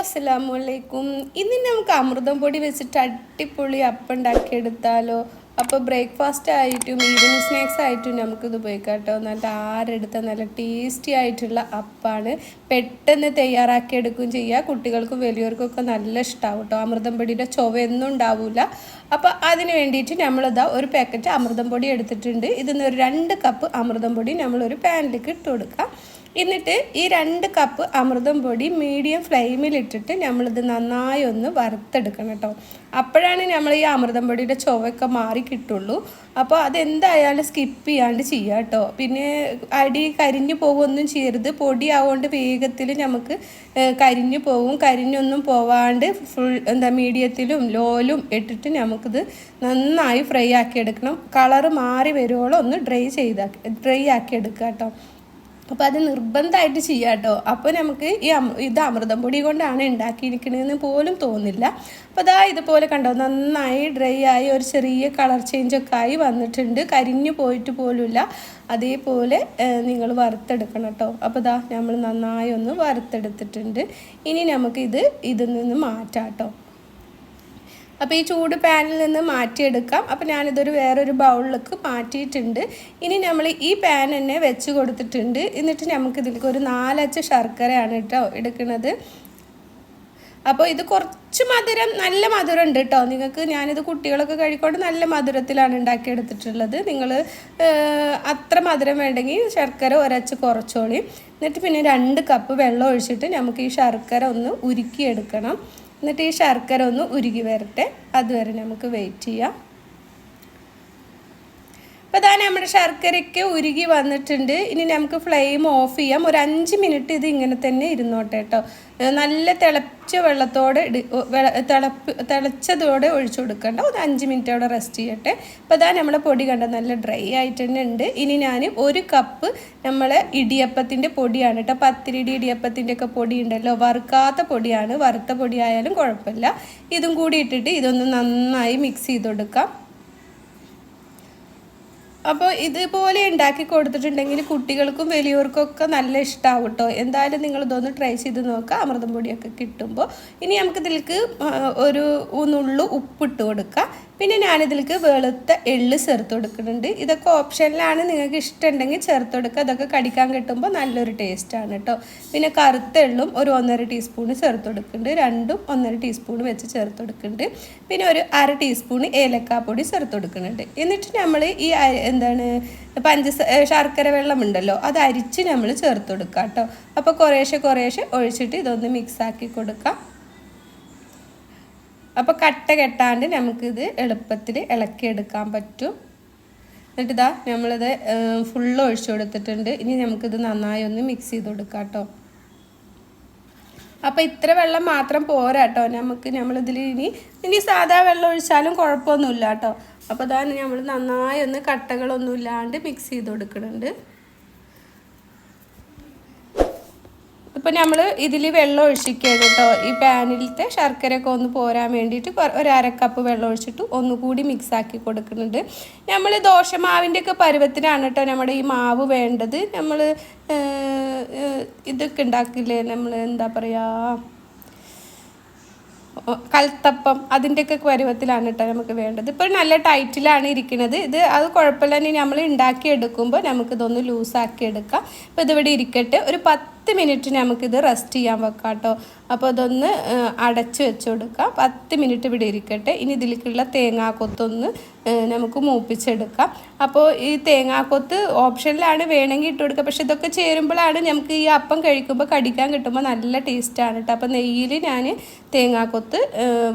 അസ്സലാമു അലൈക്കും ഇന്ന് നമുക്ക് അമൃതം പൊടി വെച്ചിട്ട് അടിപൊളി അപ്പം ഉണ്ടാക്കിയെടുത്താലോ. അപ്പോൾ ബ്രേക്ക്ഫാസ്റ്റ് ആയിട്ടും ഈവനിങ് സ്നാക്സ് ആയിട്ടും നമുക്കിത് ഉപയോഗിക്കാം കേട്ടോ നല്ല ആരെടുത്ത നല്ല ടേസ്റ്റി ആയിട്ടുള്ള അപ്പാണ്. പെട്ടെന്ന് തയ്യാറാക്കി എടുക്കുകയും ചെയ്യുക കുട്ടികൾക്കും വലിയവർക്കും ഒക്കെ നല്ല ഇഷ്ടമാവും കേട്ടോ അമൃതം പൊടിയുടെ ചുവയൊന്നും ഉണ്ടാവില്ല അപ്പോൾ അതിന് വേണ്ടിയിട്ട് നമ്മളിതാ ഒരു പാക്കറ്റ് അമൃതം പൊടി എടുത്തിട്ടുണ്ട്. ഇതിന്ന് ഒരു രണ്ട് കപ്പ് അമൃതം പൊടി നമ്മളൊരു പാനിലേക്ക് ഇട്ട് കൊടുക്കുക എന്നിട്ട് ഈ രണ്ട് കപ്പ് അമൃതം പൊടി മീഡിയം ഫ്ലെയിമിലിട്ടിട്ട് നമ്മളിത് നന്നായി ഒന്ന് വറുത്തെടുക്കണം കേട്ടോ അപ്പോഴാണ് നമ്മൾ ഈ അമൃതം പൊടിയുടെ ചുവയൊക്കെ മാറി കിട്ടുള്ളൂ. അപ്പോൾ അതെന്തായാലും സ്കിപ്പ് ചെയ്യാണ്ട് ചെയ്യുക കേട്ടോ പിന്നെ അടി കരിഞ്ഞു പോകുമൊന്നും ചെയ്യരുത്. പൊടി ആവുകൊണ്ട് വേഗത്തിൽ നമുക്ക് കരിഞ്ഞു പോകും കരിഞ്ഞൊന്നും പോവാണ്ട് ഫുൾ എന്താ മീഡിയത്തിലും ലോലും ഇട്ടിട്ട് നമുക്കിത് നന്നായി ഫ്രൈ ആക്കി എടുക്കണം കളറ് മാറി വരുവോളം ഒന്ന് ഡ്രൈ ചെയ്താ ഡ്രൈ ആക്കി എടുക്കുക കേട്ടോ. അപ്പോൾ അത് നിർബന്ധമായിട്ട് ചെയ്യാം കേട്ടോ. അപ്പോൾ നമുക്ക് ഈ ഇത് അമൃതം പൊടി കൊണ്ടാണ് ഉണ്ടാക്കിയിരിക്കണതെന്ന് പോലും തോന്നില്ല. അപ്പോൾ അതാ ഇതുപോലെ കണ്ടോ നന്നായി ഡ്രൈ ആയി ഒരു ചെറിയ കളർ ചേഞ്ചൊക്കെ ആയി വന്നിട്ടുണ്ട്. കരിഞ്ഞു പോയിട്ട് പോലുമില്ല. അതേപോലെ നിങ്ങൾ വറുത്തെടുക്കണം കേട്ടോ. അപ്പോൾ ഇതാ നമ്മൾ നന്നായി ഒന്ന് വറുത്തെടുത്തിട്ടുണ്ട്. ഇനി നമുക്കിത് ഇതിൽ നിന്ന് മാറ്റാം കേട്ടോ. അപ്പോൾ ഈ ചൂട് പാനിൽ നിന്ന് മാറ്റിയെടുക്കാം. അപ്പോൾ ഞാനിതൊരു വേറൊരു ബൗളിലേക്ക് മാറ്റിയിട്ടുണ്ട്. ഇനി നമ്മൾ ഈ പാൻ തന്നെ വെച്ച് കൊടുത്തിട്ടുണ്ട്. എന്നിട്ട് നമുക്ക് ഇതിലേക്ക് ഒരു നാലച്ച് ശർക്കരയാണ് കേട്ടോ എടുക്കുന്നത്. അപ്പോൾ ഇത് കുറച്ച് മധുരം നല്ല മധുരം ഉണ്ട് കേട്ടോ. നിങ്ങൾക്ക് ഞാനിത് കുട്ടികളൊക്കെ കഴിക്കൊണ്ട് നല്ല മധുരത്തിലാണ് ഉണ്ടാക്കിയെടുത്തിട്ടുള്ളത്. നിങ്ങൾ അത്ര മധുരം വേണ്ടെങ്കിൽ ശർക്കര ഒരച്ച് കുറച്ചോളി. എന്നിട്ട് പിന്നെ രണ്ട് കപ്പ് വെള്ളം ഒഴിച്ചിട്ട് നമുക്ക് ഈ ശർക്കര ഒന്ന് ഉരുക്കിയെടുക്കണം. എന്നിട്ട് ഈ ശർക്കര ഒന്ന് ഉരുകി വരട്ടെ. അതുവരെ നമുക്ക് വെയിറ്റ് ചെയ്യാം. അപ്പോൾ ഇതാ നമ്മുടെ ശർക്കരയ്ക്ക് ഉരുകി വന്നിട്ടുണ്ട്. ഇനി നമുക്ക് ഫ്ലെയിം ഓഫ് ചെയ്യാം. ഒരു അഞ്ച് മിനിറ്റ് ഇത് ഇങ്ങനെ തന്നെ ഇരുന്നോട്ടെ കേട്ടോ. നല്ല തിളച്ച വെള്ളത്തോടെ തിളപ്പ് തിളച്ചതോടെ ഒഴിച്ചു കൊടുക്കണ്ട. ഒരു അഞ്ച് മിനിറ്റ് അവിടെ റെസ്റ്റ് ചെയ്യട്ടെ. അപ്പോൾ ഇതാ നമ്മുടെ പൊടി കണ്ട നല്ല ഡ്രൈ ആയിട്ട് തന്നെ ഉണ്ട് ഇനി ഞാൻ ഒരു കപ്പ് നമ്മളെ ഇടിയപ്പത്തിന്റെ പൊടിയാണ് കേട്ടോ. പത്തിരിടി ഇടിയപ്പത്തിന്റെ ഒക്കെ പൊടി ഉണ്ടല്ലോ. വറുക്കാത്ത പൊടിയാണ്. വറുത്ത പൊടിയായാലും കുഴപ്പമില്ല. ഇതും കൂടി ഇട്ടിട്ട് ഇതൊന്ന് നന്നായി മിക്സ് ചെയ്ത് കൊടുക്കാം. അപ്പോൾ ഇതുപോലെ ഉണ്ടാക്കി കൊടുത്തിട്ടുണ്ടെങ്കിൽ കുട്ടികൾക്കും വലിയവർക്കൊക്കെ നല്ല ഇഷ്ടമാവും കേട്ടോ എന്തായാലും നിങ്ങൾ ഇതൊന്ന് ട്രൈ ചെയ്ത് നോക്കുക അമൃതം പൊടിയൊക്കെ കിട്ടുമ്പോൾ ഇനി നമുക്കിതിലേക്ക് ഒരു നുള്ളു ഉപ്പിട്ട് കൊടുക്കുക പിന്നെ ഞാനിതിലേക്ക് വെളുത്ത എള്ള് ചേർത്ത് കൊടുക്കുന്നുണ്ട്. ഇതൊക്കെ ഓപ്ഷനിലാണ് നിങ്ങൾക്ക് ഇഷ്ടമുണ്ടെങ്കിൽ ചേർത്ത് കൊടുക്കുക. അതൊക്കെ കടിക്കാൻ കിട്ടുമ്പോൾ നല്ലൊരു ടേസ്റ്റാണ് കേട്ടോ. പിന്നെ കറുത്ത എള്ളും ഒരു ഒന്നര ടീസ്പൂൺ ചേർത്ത് കൊടുക്കുന്നുണ്ട്. രണ്ടും ഒന്നര ടീസ്പൂൺ വെച്ച് ചേർത്ത് കൊടുക്കുന്നുണ്ട്. പിന്നെ ഒരു അര ടീസ്പൂൺ ഏലക്കാപ്പൊടി ചേർത്ത് കൊടുക്കുന്നുണ്ട്. എന്നിട്ട് നമ്മൾ ഈ എന്താണ് പഞ്ചസ ശർക്കര വെള്ളമുണ്ടല്ലോ അത് അരിച്ച് നമ്മൾ ചേർത്ത് കൊടുക്കുക കേട്ടോ. അപ്പോൾ കുറേശ്ശെ കുറേശ്ശെ ഒഴിച്ചിട്ട് ഇതൊന്ന് മിക്സാക്കി കൊടുക്കാം. അപ്പോൾ കട്ട കെട്ടാണ്ട് നമുക്കിത് എളുപ്പത്തിൽ ഇളക്കിയെടുക്കാൻ പറ്റും. എന്നിട്ട് ഇതാ നമ്മളിത് ഫുള്ള് ഒഴിച്ചു കൊടുത്തിട്ടുണ്ട്. ഇനി നമുക്കിത് നന്നായി ഒന്ന് മിക്സ് ചെയ്ത് കൊടുക്കാം കേട്ടോ അപ്പോൾ ഇത്ര വെള്ളം മാത്രം പോരാ കേട്ടോ നമുക്ക് നമ്മളിതിൽ ഇനി ഇനി സാധാ വെള്ളം ഒഴിച്ചാലും കുഴപ്പമൊന്നുമില്ല കേട്ടോ അപ്പോൾ ഇതാണ് നമ്മൾ നന്നായി ഒന്ന് കട്ടകളൊന്നും ഇല്ലാണ്ട് മിക്സ് ചെയ്ത് കൊടുക്കുന്നുണ്ട്. ഇപ്പം നമ്മൾ ഇതിൽ വെള്ളം ഒഴിച്ചിരിക്കുകയാണ് കേട്ടോ. ഈ പാനിലത്തെ ശർക്കരയൊക്കെ ഒന്ന് പോരാൻ വേണ്ടിയിട്ട് ഒരു അര കപ്പ് വെള്ളം ഒഴിച്ചിട്ട് ഒന്നുകൂടി മിക്സ് ആക്കി കൊടുക്കുന്നുണ്ട്. നമ്മൾ ദോശമാവിന്റെയൊക്കെ പരുവത്തിനാണ് കേട്ടോ നമ്മുടെ ഈ മാവ് വേണ്ടത്. നമ്മൾ ഇതൊക്കെ ഉണ്ടാക്കില്ലേ? നമ്മൾ എന്താ പറയുക കൽത്തപ്പം അതിന്റെയൊക്കെ പരുവത്തിലാണ് കേട്ടോ നമുക്ക് വേണ്ടത്. ഇപ്പോൾ നല്ല ടൈറ്റിലാണ് ഇരിക്കുന്നത്. ഇത് അത് കുഴപ്പമില്ല. ഇനി നമ്മൾ ഉണ്ടാക്കി എടുക്കുമ്പോൾ നമുക്കിതൊന്ന് ലൂസാക്കി എടുക്കാം അപ്പോൾ ഇതിവിടെ ഇരിക്കട്ടെ. ഒരു പത്ത് മിനിറ്റ് നമുക്കിത് റെസ്റ്റ് ചെയ്യാൻ വെക്കാം കേട്ടോ അപ്പോൾ അതൊന്ന് അടച്ച് വെച്ച് കൊടുക്കാം. പത്ത് മിനിറ്റ് ഇവിടെ ഇരിക്കട്ടെ. ഇനി ഇതിലേക്കുള്ള തേങ്ങാക്കൊത്തൊന്ന് നമുക്ക് മൂപ്പിച്ചെടുക്കാം. അപ്പോൾ ഈ തേങ്ങാക്കൊത്ത് ഓപ്ഷനിലാണ് വേണമെങ്കിൽ ഇട്ട് കൊടുക്കുക പക്ഷെ ഇതൊക്കെ ചേരുമ്പോഴാണ് നമുക്ക് ഈ അപ്പം കഴിക്കുമ്പോൾ കടിക്കാൻ കിട്ടുമ്പോൾ നല്ല ടേസ്റ്റാണ് കേട്ടോ. അപ്പോൾ നെയ്യിൽ ഞാൻ തേങ്ങാക്കൊത്ത്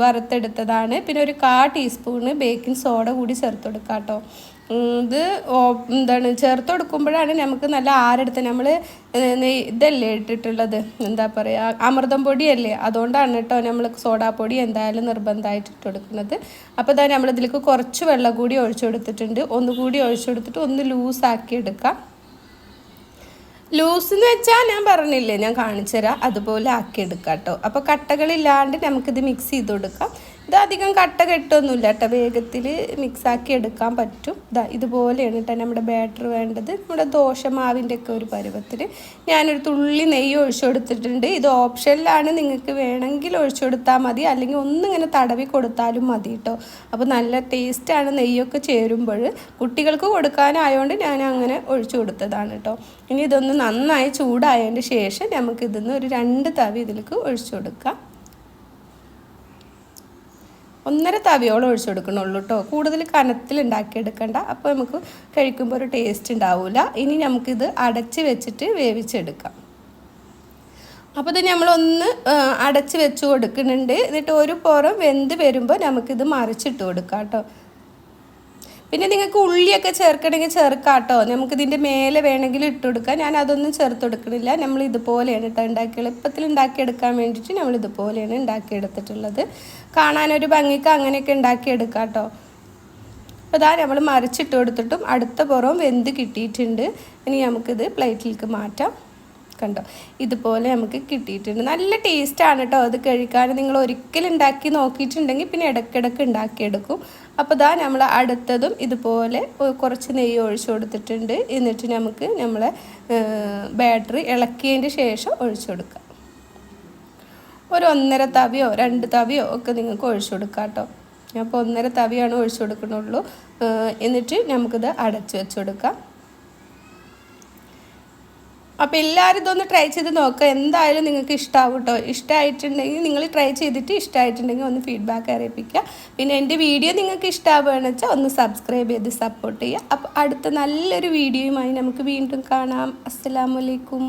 വറുത്തെടുത്തതാണ്. പിന്നെ ഒരു കാ ടീസ്പൂണ് ബേക്കിംഗ് സോഡ കൂടി ചേർത്ത് കൊടുക്കാം കേട്ടോ. ഇത് എന്താണ് ചേർത്ത് കൊടുക്കുമ്പോഴാണ് നമുക്ക് നല്ല ആരെടുത്ത് നമ്മൾ ഇതല്ലേ ഇട്ടിട്ടുള്ളത്? എന്താ പറയുക അമൃതം പൊടിയല്ലേ? അതുകൊണ്ടാണ് കേട്ടോ നമ്മൾ സോഡാപ്പൊടി എന്തായാലും നിർബന്ധമായിട്ട് ഇട്ട് കൊടുക്കുന്നത്. അപ്പോൾ ഇതാ നമ്മളിതിലേക്ക് കുറച്ച് വെള്ളം കൂടി ഒഴിച്ചു കൊടുത്തിട്ടുണ്ട്. ഒന്നുകൂടി ഒഴിച്ചു കൊടുത്തിട്ട് ഒന്ന് ലൂസാക്കി എടുക്കാം. ലൂസ് എന്ന് വെച്ചാൽ ഞാൻ പറഞ്ഞില്ലേ ഞാൻ കാണിച്ചു തരാം. അതുപോലെ ആക്കി എടുക്കാം കേട്ടോ. അപ്പോൾ കട്ടകളില്ലാണ്ട് നമുക്കിത് മിക്സ് ചെയ്ത് കൊടുക്കാം. ഇത് അധികം കട്ട കെട്ടൊന്നുമില്ല കേട്ടോ. വേഗത്തിൽ മിക്സാക്കി എടുക്കാൻ പറ്റും. ഇതാ ഇതുപോലെയാണ് കേട്ടോ നമ്മുടെ ബാറ്റർ വേണ്ടത്. നമ്മുടെ ദോശമാവിന്റെ ഒക്കെ ഒരു പരുവത്തിൽ ഞാനൊരു തുള്ളി നെയ്യ് ഒഴിച്ചു കൊടുത്തിട്ടുണ്ട്. ഇത് ഓപ്ഷനിലാണ്. നിങ്ങൾക്ക് വേണമെങ്കിൽ ഒഴിച്ചു കൊടുത്താൽ മതി. അല്ലെങ്കിൽ ഒന്നിങ്ങനെ തടവി കൊടുത്താലും മതി കേട്ടോ. അപ്പോൾ നല്ല ടേസ്റ്റാണ് നെയ്യൊക്കെ ചേരുമ്പോൾ. കുട്ടികൾക്ക് കൊടുക്കാനായതുകൊണ്ട് ഞാൻ അങ്ങനെ ഒഴിച്ചു കൊടുത്തതാണ് കേട്ടോ. ഇനി ഇതൊന്ന് നന്നായി ചൂടായതിന്റെ ശേഷം നമുക്കിതിന്ന് ഒരു രണ്ട് തവി ഇതിലേക്ക് ഒഴിച്ചു കൊടുക്കാം. ഒന്നര തവിയോളം ഒഴിച്ചു കൊടുക്കണുള്ളൂ കേട്ടോ കൂടുതൽ കനത്തിൽ ഉണ്ടാക്കിയെടുക്കണ്ട. അപ്പോൾ നമുക്ക് കഴിക്കുമ്പോൾ ഒരു ടേസ്റ്റ് ഉണ്ടാവില്ല ഇനി നമുക്കിത് അടച്ച് വെച്ചിട്ട് വേവിച്ചെടുക്കാം. അപ്പോൾ ഇത് നമ്മളൊന്ന് അടച്ച് വെച്ച് കൊടുക്കുന്നുണ്ട്. എന്നിട്ട് ഒരു പുറം വെന്ത് വരുമ്പോൾ നമുക്കിത് മറിച്ചിട്ട് കൊടുക്കാം കേട്ടോ പിന്നെ നിങ്ങൾക്ക് ഉള്ളിയൊക്കെ ചേർക്കണമെങ്കിൽ ചേർക്കാം കേട്ടോ നമുക്കിതിന്റെ മേലെ വേണമെങ്കിൽ ഇട്ട് കൊടുക്കാം ഞാൻ അതൊന്നും ചേർത്ത് കൊടുക്കണില്ല നമ്മൾ ഇതുപോലെയാണ് കേട്ടോ ഉണ്ടാക്കി എളുപ്പത്തിൽ ഉണ്ടാക്കിയെടുക്കാൻ വേണ്ടിയിട്ട് നമ്മൾ ഇതുപോലെയാണ് ഉണ്ടാക്കിയെടുത്തിട്ടുള്ളത്. കാണാനൊരു ഭംഗിക്ക് അങ്ങനെയൊക്കെ ഉണ്ടാക്കിയെടുക്കാം കേട്ടോ അപ്പോൾ ഇതാ നമ്മൾ മറിച്ചിട്ട് കൊടുത്തിട്ടും അടുത്ത പുറവും വെന്ത് കിട്ടിയിട്ടുണ്ട്. ഇനി നമുക്കിത് പ്ലേറ്റിലേക്ക് മാറ്റാം. കണ്ടോ? ഇതുപോലെ നമുക്ക് കിട്ടിയിട്ടുണ്ട്. നല്ല ടേസ്റ്റാണ് കേട്ടോ അത് കഴിക്കാൻ നിങ്ങൾ ഒരിക്കലും ഉണ്ടാക്കി നോക്കിയിട്ടുണ്ടെങ്കിൽ പിന്നെ ഇടയ്ക്കിടയ്ക്ക് ഉണ്ടാക്കിയെടുക്കും. അപ്പോൾ ഇതാ നമ്മൾ അടുത്തതും ഇതുപോലെ കുറച്ച് നെയ്യ് ഒഴിച്ചു കൊടുത്തിട്ടുണ്ട്. എന്നിട്ട് നമുക്ക് നമ്മളെ ബാറ്ററി ഇളക്കിയതിന്റെ ശേഷം ഒഴിച്ചു കൊടുക്കാം. ഒരു ഒന്നര തവിയോ രണ്ട് തവിയോ ഒക്കെ നിങ്ങൾക്ക് ഒഴിച്ചു കൊടുക്കാം കേട്ടോ. അപ്പോൾ ഒന്നര തവിയാണ് ഒഴിച്ചു കൊടുക്കണുള്ളൂ. എന്നിട്ട് നമുക്കിത് അടച്ചു വെച്ചു കൊടുക്കാം. അപ്പോൾ എല്ലാവരും ഇതൊന്ന് ട്രൈ ചെയ്ത് നോക്കുക എന്തായാലും നിങ്ങൾക്ക് ഇഷ്ടമാവും കേട്ടോ ഇഷ്ടമായിട്ടുണ്ടെങ്കിൽ നിങ്ങൾ ട്രൈ ചെയ്തിട്ട് ഇഷ്ടമായിട്ടുണ്ടെങ്കിൽ ഒന്ന് ഫീഡ്ബാക്ക് അറിയിപ്പിക്കുക. പിന്നെ എന്റെ വീഡിയോ നിങ്ങൾക്ക് ഇഷ്ടമാവുകയാണെന്ന് വെച്ചാൽ ഒന്ന് സബ്സ്ക്രൈബ് ചെയ്ത് സപ്പോർട്ട് ചെയ്യുക. അപ്പോൾ അടുത്ത നല്ലൊരു വീഡിയോയുമായി നമുക്ക് വീണ്ടും കാണാം. അസ്സാമലൈക്കും